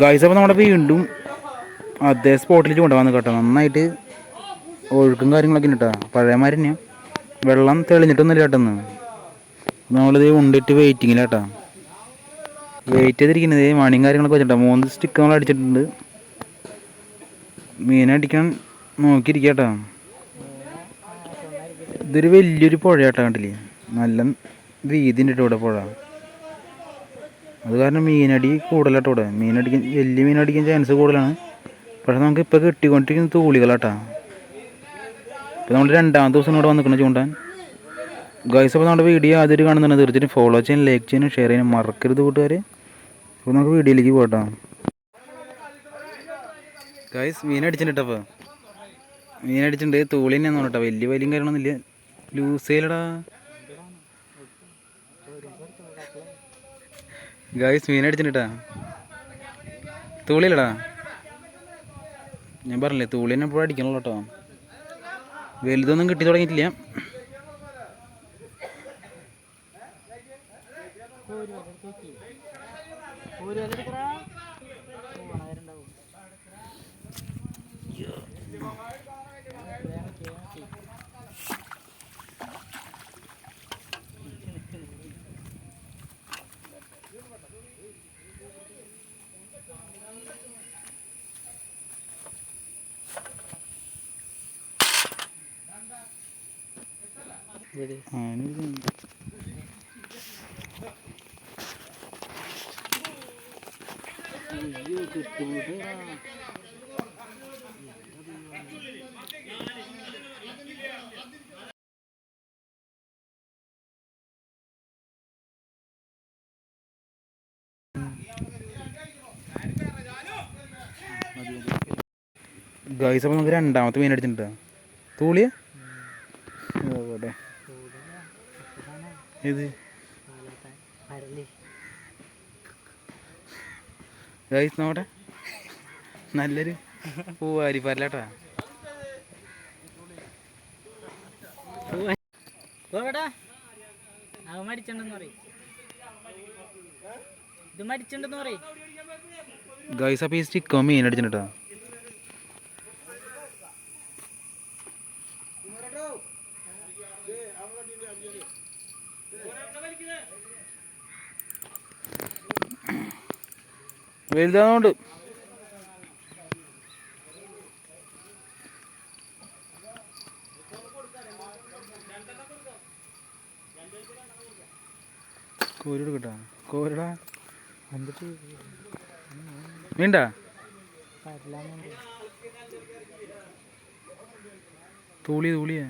Guys അപ്പോൾ നമ്മുടെ വീണ്ടും അതേ സ്പോട്ടിലേക്ക് കൊണ്ടുവന്നു വന്ന് കേട്ടോ. നന്നായിട്ട് ഒഴുക്കും കാര്യങ്ങളൊക്കെ ഉണ്ട് കേട്ടോ. പഴയമാര് തന്നെയാണ് വെള്ളം തെളിഞ്ഞിട്ടൊന്നുമില്ല കേട്ടെന്ന് നമ്മളിത് ഉണ്ടിട്ട് വെയിറ്റിങ്ങില്ല കേട്ടോ. വെയിറ്റ് ചെയ്തിരിക്കുന്നത് മണിയും കാര്യങ്ങളൊക്കെ വെച്ചിട്ടോ മൂന്ന് സ്റ്റിക്ക് നമ്മൾ അടിച്ചിട്ടുണ്ട്. മീനടിക്കാൻ നോക്കിയിരിക്കുക കേട്ടോ. ഇതൊരു വലിയൊരു പുഴ കേട്ടോ കണ്ടില്ലേ? നല്ല വീതി ഉണ്ട് ഇവിടെ പുഴ. അത് കാരണം മീനടി കൂടുതലാട്ടോ ഇവിടെ. മീനടിക്കാൻ വലിയ മീനടിക്കാൻ ചാൻസ് കൂടുതലാണ്. പക്ഷെ നമുക്ക് ഇപ്പോൾ കിട്ടിക്കൊണ്ടിരിക്കുന്ന തൂളികളാട്ടാ. ഇപ്പോൾ നമ്മൾ രണ്ടാമത്തെ ദിവസം ഇവിടെ വന്നിരിക്കുന്നത് ചൂണ്ടാൻ. ഗൈസ് അപ്പോൾ നമ്മുടെ വീഡിയോ ആദ്യമായിട്ട് കാണുന്നുണ്ട് തീർച്ചയായിട്ടും ഫോളോ ചെയ്യാൻ ലൈക്ക് ചെയ്യാനും ഷെയർ ചെയ്യാനും മറക്കരുത് കൂട്ടുകാർ അപ്പോൾ നമുക്ക് വീഡിയോയിലേക്ക് പോട്ടോ ഗൈസ് മീൻ അടിച്ചിട്ടുണ്ട് അപ്പോൾ മീൻ അടിച്ചിട്ടുണ്ട് തൂളി തന്നെയാണെന്ന് കേട്ടോ വലിയ വലിയ കാര്യങ്ങളൊന്നുമില്ല ലൂസ് മീനടിച്ചിട്ടാ മീൻ അടിച്ചിട്ടാ ഞാൻ പറഞ്ഞില്ലേ തൂളി തന്നെ എപ്പോഴും അടിക്കണല്ലോ കേട്ടോ. വലുതൊന്നും കിട്ടി തുടങ്ങിയിട്ടില്ല. ഗൈസ് അപ്പോൾ നമുക്ക് രണ്ടാമത്തെ മീൻ അടിച്ചിട്ടുണ്ടോ തൂളിയ? ഇത് ഗൈസ് നോട്ടെ നല്ലൊരു പൂവാരി പരലാട്ടാ. അവ മരിച്ചിണ്ടെന്ന് പറയും. ഇത് മരിച്ചിണ്ടെന്ന് പറയും. ഗൈസ് അപ്പോൾ ഈ സ്റ്റിക്കോ മീൻ അടിച്ചിട്ടാ വലുതാണോണ്ട്. കോരിട് കിട്ടാ. കോരിടാ. എന്നിട്ട് വേണ്ട തൂളി തൂളിയാ.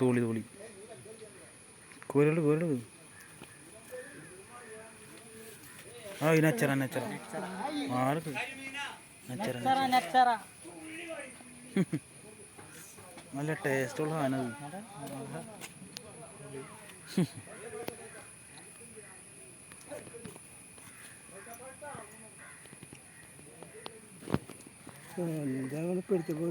തൂളി തോളി. കോരൾ കോരൾ ആ ഈ നച്ചറ നച്ചറ ആർക്ക്? നച്ചറ നച്ചറ നല്ല നല്ല ടേസ്റ്റുള്ള സാധനം അത് എന്താണ് പിടിച്ചപ്പോൾ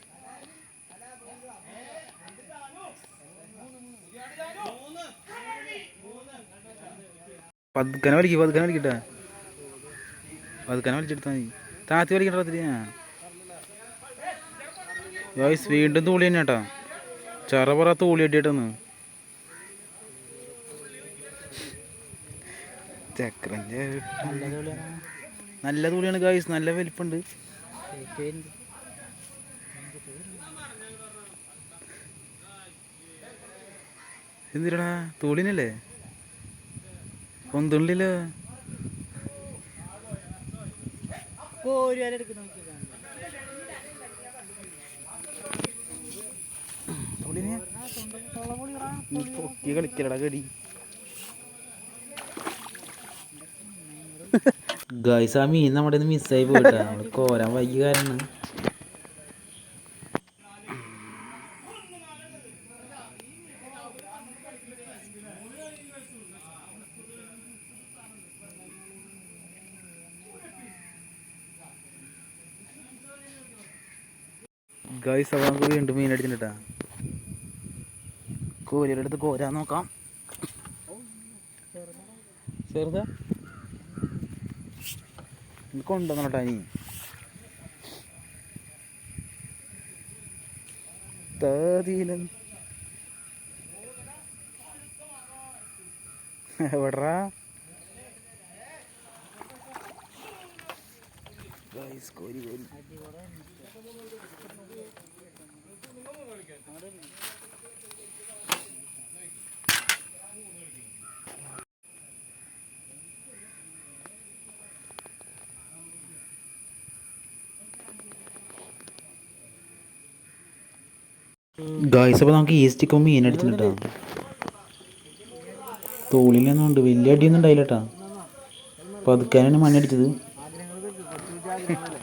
പതുക്കനെ വലിക്കും പതുക്കനെ വലിക്കട്ടെ പതുക്കനെ വലിച്ചെടുത്താൽ മതി. താത്തി വോയിസ് വീണ്ടും തൂളി തന്നെ കേട്ടോ ചെറപറ തൂളി അടിയിട്ടെന്ന് ചക്രന്റെ നല്ല തൂളിയാണ്. ഗായ്സ് നല്ല വലിപ്പുണ്ട്. എന്തിരടാ തൂളിനല്ലേ? പൊന്തുള്ളിലോ പൊക്കി കളിക്കലടാ കടി ഗായ്സ് ആ മീൻ നമ്മുടെ മിസ്സായി പോയിട്ടാ. നമ്മൾ കോരാൻ വൈകാരണം കാരണം. ഗായ്സ് അപ്പോൾ നമുക്ക് വീണ്ടും മീൻ അടിച്ചിട്ടാ കോരിയുടെ അടുത്ത് കോരാൻ നോക്കാം. ചെറുതാ? കൊണ്ടുവന്നോട്ടാ നീ താതീലൻ എവിടാ? ഗൈസ് കോരി കോരി. ഗായ്സ് അപ്പോൾ നമുക്ക് ഈസ്റ്റിക്ക് മീൻ അടിച്ചിട്ടാ തോളിലൊന്നും ഉണ്ട് വലിയ അടിയൊന്നും ഉണ്ടായില്ല കേട്ടാ. പതുക്കാനാണ് മണ്ണടിച്ചത് Vale.